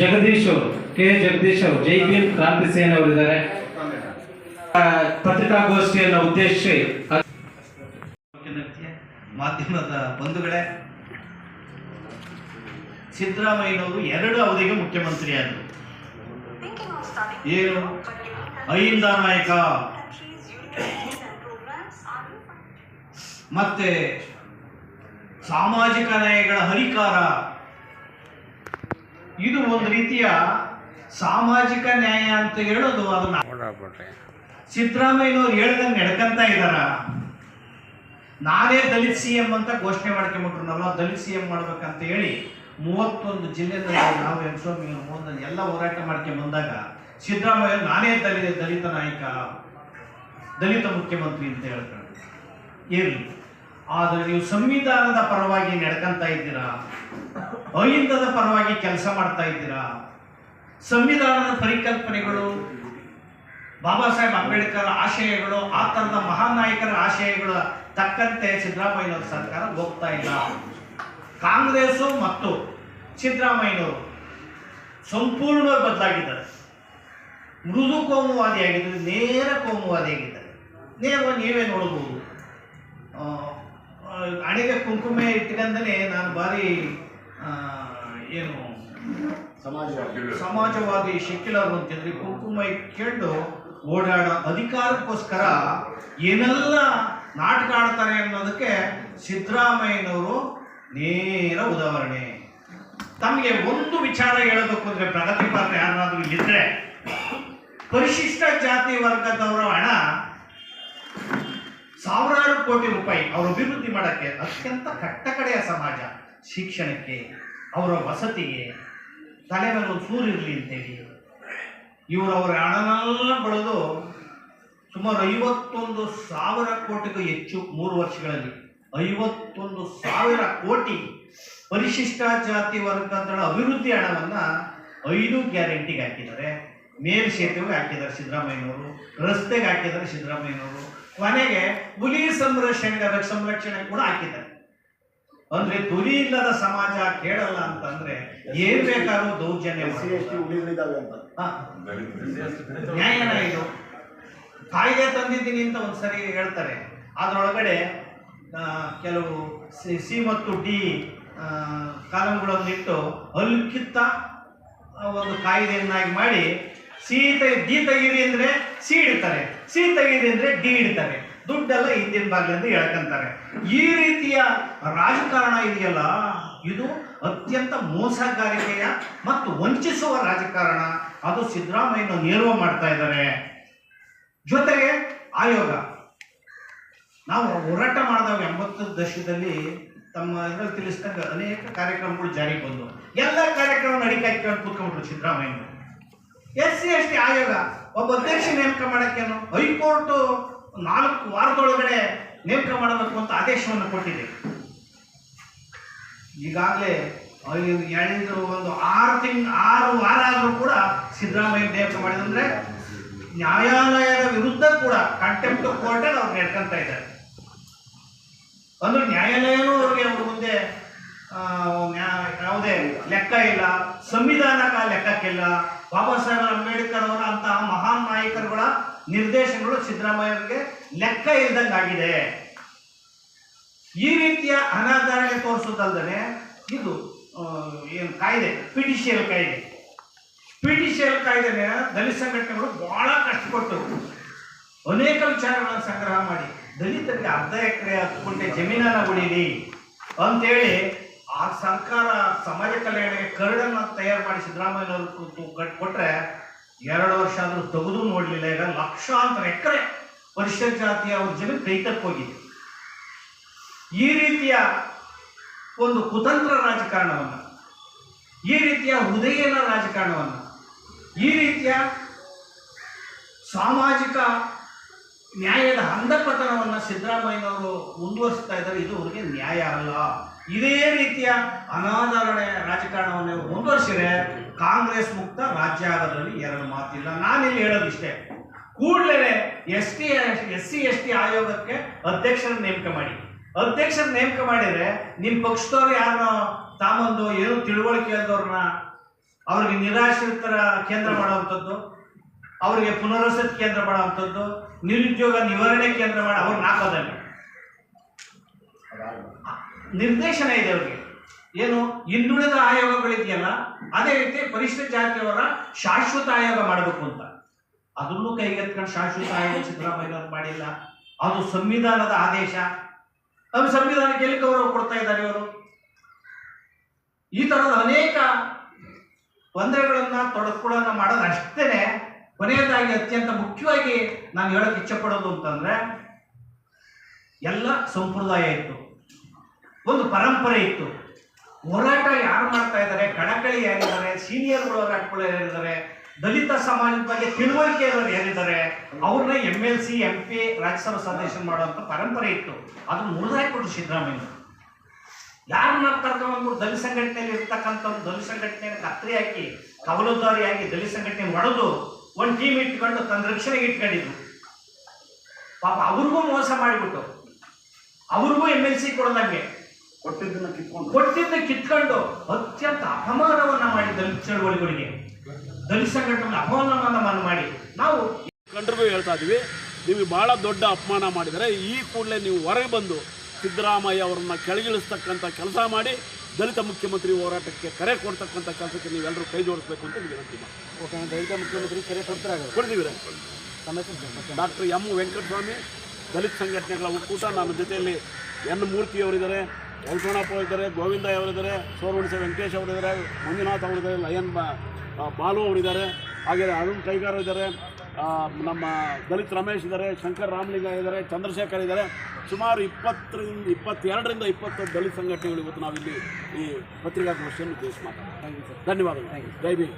Jagadish K Jagadish ಅವರು, ಜೈ ಭೀಮ್ ಕ್ರಾಂತಿ ಸೇನ್ ಅವರಿದ್ದಾರೆ ಪತ್ರಿಕಾಗೋಷ್ಠಿಯನ್ನು ಉದ್ದೇಶಿಸಿ ಮಾಧ್ಯಮದ ಬಂಧುಗಳೇ, ಸಿದ್ದರಾಮಯ್ಯನವರು ಎರಡು ಅವಧಿಗೆ ಮುಖ್ಯಮಂತ್ರಿ ಆದರು ಏನು? ಅಹಿಂದ ನಾಯಕ. ಮತ್ತೆ ಸಾಮಾಜಿಕ ನ್ಯಾಯಗಳ ಹರಿಕಾರ. ಇದು ಒಂದು ರೀತಿಯ ಸಾಮಾಜಿಕ ನ್ಯಾಯ ಅಂತ ಹೇಳೋದು ಅದನ್ನ. ಸಿದ್ದರಾಮಯ್ಯನವ್ರು ಹೇಳ್ದಂಗೆ ನಡ್ಕಂತ ಇದ್ದಾರ ನಾನೇ ದಲಿತ್ ಸಿ ಎಂ ಅಂತ ಘೋಷಣೆ ಮಾಡ್ಕೊಂಬಿಟ್ರು ನಾವು ದಲಿತ್ ಸಿ ಎಂ ಮಾಡ್ಬೇಕಂತ ಹೇಳಿ ಮೂವತ್ತೊಂದು ಜಿಲ್ಲೆದಲ್ಲಿ ನಾವು ಎನ್ಸೋಮಿ ಮೂವತ್ತೊಂದು ಎಲ್ಲ ಹೋರಾಟ ಮಾಡ್ಕೊಂಡ್ ಬಂದಾಗ ಸಿದ್ದರಾಮಯ್ಯ ನಾನೇ ದಲಿತ ದಲಿತ ನಾಯಕ ದಲಿತ ಮುಖ್ಯಮಂತ್ರಿ ಅಂತ ಹೇಳ್ತಾರೆ. ಇರಲಿ. ಆದರೆ ನೀವು ಸಂವಿಧಾನದ ಪರವಾಗಿ ನಡ್ಕಂತ ಇದ್ದೀರಾ? ಅಹಿಂದದ ಪರವಾಗಿ ಕೆಲಸ ಮಾಡ್ತಾ ಇದ್ದೀರಾ? ಸಂವಿಧಾನದ ಪರಿಕಲ್ಪನೆಗಳು, ಬಾಬಾ ಸಾಹೇಬ್ ಅಂಬೇಡ್ಕರ್ ಆಶಯಗಳು, ಆ ಥರದ ಮಹಾನ್ ನಾಯಕರ ಆಶಯಗಳು ತಕ್ಕಂತೆ ಸಿದ್ದರಾಮಯ್ಯನವ್ರ ಸರ್ಕಾರ ಹೋಗ್ತಾ ಇಲ್ಲ. ಕಾಂಗ್ರೆಸ್ ಮತ್ತು ಸಿದ್ದರಾಮಯ್ಯನವರು ಸಂಪೂರ್ಣವಾಗಿ ಬದಲಾಗಿದ್ದಾರೆ. ಮೃದು ಕೋಮುವಾದಿಯಾಗಿದ್ದಾರೆ, ನೇರ ಕೋಮುವಾದಿಯಾಗಿದ್ದಾರೆ. ನೇರವಾಗಿ ನೀವೇ ನೋಡಬಹುದು. ಹಣೆಗೆ ಕುಂಕುಮ ಇಟ್ಕೊಂಡೇ ನಾನು ಬಾರಿ ಏನು ಸಮಾಜವಾದಿ ಶೆಕ್ಯುಲರ್ ಅಂತಂದ್ರೆ ಕುಂಕುಮ ಇಟ್ಕೊಂಡು ಓಡಾಡೋ ಅಧಿಕಾರಕ್ಕೋಸ್ಕರ ಏನೆಲ್ಲ ನಾಟಕ ಆಡ್ತಾರೆ ಅನ್ನೋದಕ್ಕೆ ಸಿದ್ದರಾಮಯ್ಯನವರು ನೇರ ಉದಾಹರಣೆ. ತಮಗೆ ಒಂದು ವಿಚಾರ ಹೇಳಬೇಕು ಅಂದ್ರೆ ಪ್ರಗತಿ ಪಾತ್ರ ಯಾರಾದ್ರೂ ಇಲ್ಲಿದ್ರೆ ಪರಿಶಿಷ್ಟ ಜಾತಿ ವರ್ಗದವರ ಹಣ ಸಾವಿರಾರು ಕೋಟಿ ರೂಪಾಯಿ ಅವರು ಅಭಿವೃದ್ಧಿ ಮಾಡೋಕ್ಕೆ ಅತ್ಯಂತ ಕಟ್ಟಕಡೆಯ ಸಮಾಜ, ಶಿಕ್ಷಣಕ್ಕೆ, ಅವರ ವಸತಿಗೆ, ತಲೆ ಮೇಲೆ ಒಂದು ಸೂರು ಇರಲಿ ಅಂತೇಳಿ. ಇವರು ಅವರ ಹಣನೆಲ್ಲ ಬಳಿದು ಸುಮಾರು ಐವತ್ತೊಂದು ಸಾವಿರ ಕೋಟಿಗೂ ಹೆಚ್ಚು ಮೂರು ವರ್ಷಗಳಲ್ಲಿ, ಐವತ್ತೊಂದು ಸಾವಿರ ಕೋಟಿ ಪರಿಶಿಷ್ಟ ಜಾತಿ ವರ್ಗದ ಅಭಿವೃದ್ಧಿ ಹಣವನ್ನು ಐದು ಗ್ಯಾರಂಟಿಗೆ ಹಾಕಿದ್ದಾರೆ. ಮೇಲ್ ಸೇತುವೆಗೆ ಹಾಕಿದ್ದಾರೆ ಸಿದ್ದರಾಮಯ್ಯನವರು, ರಸ್ತೆಗೆ ಹಾಕಿದ್ದಾರೆ ಸಿದ್ದರಾಮಯ್ಯನವರು. ಕೊನೆಗೆ ಹುಲಿ ಸಂರಕ್ಷಣೆ ಸಂರಕ್ಷಣೆ ಕೂಡ ಹಾಕಿದ್ದಾರೆ. ಅಂದ್ರೆ ತುಲಿ ಇಲ್ಲದ ಸಮಾಜ ಕೇಳಲ್ಲ ಅಂತಂದ್ರೆ ಏನ್ ಬೇಕಾದ್ರೂ ದೌರ್ಜನ್ಯ. ನ್ಯಾಯನ ಇದು. ಕಾಯ್ದೆ ತಂದಿದ್ದೀನಿ ಅಂತ ಒಂದ್ಸರಿ ಹೇಳ್ತಾರೆ. ಅದರೊಳಗಡೆ ಕೆಲವು ಸಿ ಸಿ ಮತ್ತು ಡಿ ಕಾಲಂಗಳನ್ನಿಟ್ಟು ಅಲ್ಕಿತ್ತ ಒಂದು ಕಾಯ್ದೆಯನ್ನಾಗಿ ಮಾಡಿ ಸಿ ಡಿ ತೆಗೀರಿ ಅಂದ್ರೆ ಸಿ ಇಡ್ತಾರೆ ಸಿ ತೆಗೀರಿ ಅಂದ್ರೆ ಡಿ ಇಡ್ತಾರೆ ದುಡ್ಡೆಲ್ಲ ಹಿಂದಿನ ಭಾಗದಿಂದ ಹೇಳ್ಕೊಂತಾರೆ ಈ ರೀತಿಯ ರಾಜಕಾರಣ ಇದೆಯಲ್ಲ? ಇದು ಅತ್ಯಂತ ಮೋಸಗಾರಿಕೆಯ ಮತ್ತು ವಂಚಿಸುವ ರಾಜಕಾರಣ. ಅದು ಸಿದ್ದರಾಮಯ್ಯನ ನೇರವ ಮಾಡ್ತಾ ಇದ್ದಾರೆ. ಜೊತೆಗೆ ಆಯೋಗ. ನಾವು ಹೋರಾಟ ಮಾಡಿದಾಗ ಎಂಬತ್ತು ದಶಕದಲ್ಲಿ. ತಮ್ಮ ಇದರಲ್ಲಿ ತಿಳಿಸಿದಂಗೆ ಅನೇಕ ಕಾರ್ಯಕ್ರಮಗಳು ಜಾರಿಗೆ ಬಂದವು. ಎಲ್ಲ ಕಾರ್ಯಕ್ರಮ ನಡಿಕಾಯ್ಕೊಂಡು ಕೂತ್ಕೊಂಡ್ರು Siddaramaiah S C S T ಆಯೋಗ ಒಬ್ಬ ಅಧ್ಯಕ್ಷ ನೇಮಕ ಮಾಡೋಕ್ಕೇನು? ಹೈಕೋರ್ಟ್ ನಾಲ್ಕು ವಾರದೊಳಗಡೆ ನೇಮಕ ಮಾಡಬೇಕು ಅಂತ ಆದೇಶವನ್ನು ಕೊಟ್ಟಿದೆ. ಈಗಾಗಲೇ ಎಳೆದು ಒಂದು, ಆರು ತಿಂಗ್, ಆರು ವಾರ ಆದರೂ ಕೂಡ ಸಿದ್ದರಾಮಯ್ಯ ನೇಮಕ ಮಾಡಿದಂದ್ರೆ ನ್ಯಾಯಾಲಯದ ವಿರುದ್ಧ ಕೂಡ ಕಂಟೆಂಪ್ಟ್ ಕೋರ್ಟ್ ಅವ್ರು ನಡ್ಕೊಂತ ಇದ್ದಾರೆ. ಅಂದ್ರೆ ನ್ಯಾಯಾಲಯನೂ ಅವ್ರಿಗೆ ಅವ್ರ ಮುಂದೆ ಯಾವುದೇ ಲೆಕ್ಕ ಇಲ್ಲ. ಸಂವಿಧಾನಕ್ಕ ಲೆಕ್ಕಕ್ಕಿಲ್ಲ. ಬಾಬಾ ಸಾಹೇಬ್ ಅಂಬೇಡ್ಕರ್ ಅವರ ಅಂತಹ ಮಹಾನ್ ನಾಯಕರುಗಳ ನಿರ್ದೇಶನಗಳು ಸಿದ್ದರಾಮಯ್ಯರಿಗೆ ಲೆಕ್ಕ ಇಲ್ದಂಗಾಗಿದೆ. ಈ ರೀತಿಯ ಅನಾಧಾರಣೆ ತೋರಿಸೋದಲ್ಲದೆ ಇದು ಏನು ಕಾಯ್ದೆ, ಪಿಟಿಷಿಯಲ್ ಕಾಯ್ದೆ. ಪಿಟಿಷಿಯಲ್ ಕಾಯ್ದೆನ ದಲಿತ ಸಂಘಟನೆಗಳು ಬಹಳ ಕಷ್ಟಪಟ್ಟು ಅನೇಕ ವಿಚಾರಗಳನ್ನು ಸಂಗ್ರಹ ಮಾಡಿ, ದಲಿತರಿಗೆ ಅರ್ಧ ಎಕರೆ ಹತ್ತು ಗುಂಟೆ ಜಮೀನನ್ನು ಉಳಿಲಿ ಅಂತೇಳಿ ಆ ಸರ್ಕಾರ ಸಮಾಜ ಕಲ್ಯಾಣಕ್ಕೆ ಕರಡನ್ನು ತಯಾರು ಮಾಡಿ ಸಿದ್ದರಾಮಯ್ಯ ಅವರು ಕಟ್ಕೊಟ್ರೆ ಎರಡು ವರ್ಷ ಆದರೂ ತೆಗೆದು ನೋಡಲಿಲ್ಲ. ಈಗ ಲಕ್ಷಾಂತರ ಎಕರೆ ಪರಿಶಿಷ್ಟ ಜಾತಿಯ ಅವ್ರ ಜನ ಕೈತಕ್ಕೆ ಹೋಗಿದೆ. ಈ ರೀತಿಯ ಒಂದು ಕುತಂತ್ರ ರಾಜಕಾರಣವನ್ನು, ಈ ರೀತಿಯ ಹೃದಯನ ರಾಜಕಾರಣವನ್ನು, ಈ ರೀತಿಯ ಸಾಮಾಜಿಕ ನ್ಯಾಯದ ಅಂಧಪತನವನ್ನು ಸಿದ್ದರಾಮಯ್ಯನವರು ಮುಂದುವರಿಸ್ತಾ ಇದ್ದಾರೆ. ಇದು ಅವರಿಗೆ ನ್ಯಾಯ ಅಲ್ಲ. ಇದೇ ರೀತಿಯ ಅನಾದರಣೆ ರಾಜಕಾರಣವನ್ನು ಮುಂದುವರಿಸಿದರೆ ಕಾಂಗ್ರೆಸ್ ಮುಕ್ತ ರಾಜ್ಯ ಆಗೋದ್ರಲ್ಲಿ ಎರಡು ಮಾತಿಲ್ಲ. ನಾನಿಲ್ಲಿ ಹೇಳೋದಿಷ್ಟೇ ಕೂಡಲೇ S T S C S T ಆಯೋಗಕ್ಕೆ ಅಧ್ಯಕ್ಷರ ನೇಮಕ ಮಾಡಿ. ಅಧ್ಯಕ್ಷರ ನೇಮಕ ಮಾಡಿದ್ರೆ ನಿಮ್ಮ ಪಕ್ಷದವ್ರು ಯಾರನ್ನೋ ತಾಮಂದು ಏನು ತಿಳುವಳಿಕೆ ಇದ್ದವ್ರನ್ನ ಅವ್ರಿಗೆ ನಿರಾಶ್ರಿತರ ಕೇಂದ್ರ ಮಾಡುವಂಥದ್ದು, ಅವರಿಗೆ ಪುನರ್ವಸತಿ ಕೇಂದ್ರ ಮಾಡುವಂಥದ್ದು, ನಿರುದ್ಯೋಗ ನಿವಾರಣೆ ಕೇಂದ್ರ ಮಾಡಿ ಅವ್ರನ್ನ ನಾಲ್ಕೋದಲ್ಲಿ ನಿರ್ದೇಶನ ಇದೆ ಅವರಿಗೆ. ಏನು? ಹಿಂದುಳಿದ ಆಯೋಗಗಳಿದೆಯಲ್ಲ, ಅದೇ ರೀತಿ ಪರಿಶಿಷ್ಟ ಜಾತಿಯವರ ಶಾಶ್ವತ ಆಯೋಗ ಮಾಡಬೇಕು ಅಂತ. ಅದನ್ನು ಕೈಗೆತ್ಕೊಂಡು ಶಾಶ್ವತ ಆಯೋಗ ಸಿದ್ದರಾಮಯ್ಯನವ್ರು ಮಾಡಿಲ್ಲ. ಅದು ಸಂವಿಧಾನದ ಆದೇಶ. ಅದು ಸಂವಿಧಾನಕ್ಕೆ ಎಲ್ಲಿ ಗೌರವ ಕೊಡ್ತಾ ಇದ್ದಾರೆ ಇವರು? ಈ ತರದ ಅನೇಕ ತೊಂದರೆಗಳನ್ನ ತೊಡಕುಗಳನ್ನ ಮಾಡೋದು ಅಷ್ಟೇನೆ. ಕೊನೆಯದಾಗಿ ಅತ್ಯಂತ ಮುಖ್ಯವಾಗಿ ನಾನು ಹೇಳಕ್ ಇಚ್ಛೆ ಪಡೋದು ಅಂತಂದ್ರೆ, ಎಲ್ಲ ಸಂಪ್ರದಾಯ ಇತ್ತು. ಒಂದು ಪರಂಪರೆ ಇತ್ತು. ಹೋರಾಟ ಯಾರು ಮಾಡ್ತಾ ಇದ್ದಾರೆ? ಕಳಕಳಿ ಯಾರಿದ್ದಾರೆ? ಸೀನಿಯರ್ಗಳು ಹೋರಾಟಗಳು ಯಾರಿದ್ದಾರೆ? ದಲಿತ ಸಮಾಜದ ಬಗ್ಗೆ ತಿಳುವಳಿಕೆ ಇರೋರು ಯಾರಿದ್ದಾರೆ? ಅವ್ರನ್ನ M L C M P Rajya Sabha ಸದಸ್ಯ ಮಾಡುವಂಥ ಪರಂಪರೆ ಇತ್ತು. ಅದನ್ನ ಮುರಿದಾಕ್ಬಿಟ್ರು ಸಿದ್ದರಾಮಯ್ಯ. ಯಾರನ್ನ ಕರ್ಕೊಂಡ್ಬಿಟ್ಟು ದಲಿತ ಸಂಘಟನೆಯಲ್ಲಿ ಒಂದು ದಲಿತ ಸಂಘಟನೆ ಕತ್ರಿ ಹಾಕಿ, ಕವಲುದಾರಿಯಾಗಿ ದಲಿತ ಸಂಘಟನೆ ಮಾಡೋದು ಒಂದು ಟೀಮ್ ಇಟ್ಕೊಂಡು ತನ್ನ ರಕ್ಷಣೆಗೆ ಇಟ್ಕೊಂಡಿದ್ರು. ಪಾಪ ಅವ್ರಿಗೂ ಮೋಸ ಮಾಡಿಬಿಟ್ಟು, ಅವ್ರಿಗೂ ಎಂ ಎಲ್ ಸಿ ಕೊಡದಂಗೆ. ಕೊಟ್ಟಿದ್ದನ್ನ ಕಿತ್ಕೊಂಡು. ಕೊಟ್ಟಿದ್ದ ಕಿತ್ಕೊಂಡು ಅತ್ಯಂತ ಅಪಮಾನವನ್ನ ಮಾಡಿ ದಲಿತ ಚಳವಳಿಗಳಿಗೆ ದಲಿತ ಸಂಘಟನೆ ಅಪಮಾನವನ್ನ ಮಾಡಿ ನಾವು ಕಂಡ್ರಿಗೂ ಹೇಳ್ತಾ ಇದ್ದೀವಿ ನೀವು ಭಾಳ ದೊಡ್ಡ ಅಪಮಾನ ಮಾಡಿದರೆ ಈ ಕೂಡಲೇ ನೀವು ಹೊರಗೆ ಬಂದು ಸಿದ್ದರಾಮಯ್ಯ ಅವರನ್ನ ಕೆಳಗಿಳಿಸ್ತಕ್ಕಂಥ ಕೆಲಸ ಮಾಡಿ ದಲಿತ ಮುಖ್ಯಮಂತ್ರಿ ಹೋರಾಟಕ್ಕೆ ಕರೆ ಕೊಡ್ತಕ್ಕಂಥ ಕೆಲಸಕ್ಕೆ ನೀವೆಲ್ಲರೂ ಕೈ ಜೋಡಿಸ್ಬೇಕು ಅಂತ ವಿನಂತಿ ಓಕೆ ದಲಿತ ಮುಖ್ಯಮಂತ್ರಿ ಕರೆ ಕೊಡ್ತಾರೆ ಕೊಡ್ತೀವಿ. ಡಾಕ್ಟರ್ ಎಂ ವೆಂಕಟಸ್ವಾಮಿ ದಲಿತ ಸಂಘಟನೆಗಳ ಒಕ್ಕೂಟ. ನಮ್ಮ ಜೊತೆಯಲ್ಲಿ ಎನ್ ಮೂರ್ತಿ ಯಲ್ಪಣಪ್ಪ ಇದ್ದಾರೆ ಗೋವಿಂದ ಅವರಿದ್ದಾರೆ ಸೋರವಣಿಸ ವೆಂಕಟೇಶ್ ಅವರಿದ್ದಾರೆ ಮಂಜುನಾಥ್ ಅವರಿದ್ದಾರೆ ಲಯನ್ ಬಾ ಬಾಲು ಅವರಿದ್ದಾರೆ ಹಾಗೆ ಅರುಣ್ ಕೈಗಾರ್ ಇದ್ದಾರೆ ನಮ್ಮ ದಲಿತ್ ರಮೇಶ್ ಇದ್ದಾರೆ ಶಂಕರ್ ರಾಮಲಿಂಗ ಇದ್ದಾರೆ ಚಂದ್ರಶೇಖರ್ ಇದ್ದಾರೆ. ಸುಮಾರು ಇಪ್ಪತ್ತರಿಂದ ಇಪ್ಪತ್ತೆರಡರಿಂದ ಇಪ್ಪತ್ತು ದಲಿತ ಸಂಘಟನೆಗಳು ಇವತ್ತು ನಾವಿಲ್ಲಿ ಈ ಪತ್ರಿಕಾಗೋಷ್ಠಿಯನ್ನು ಉದ್ದೇಶ ಮಾತಾಡ್ತೀವಿ. ಧನ್ಯವಾದಗಳು. ಜೈ ಭೀಮ್.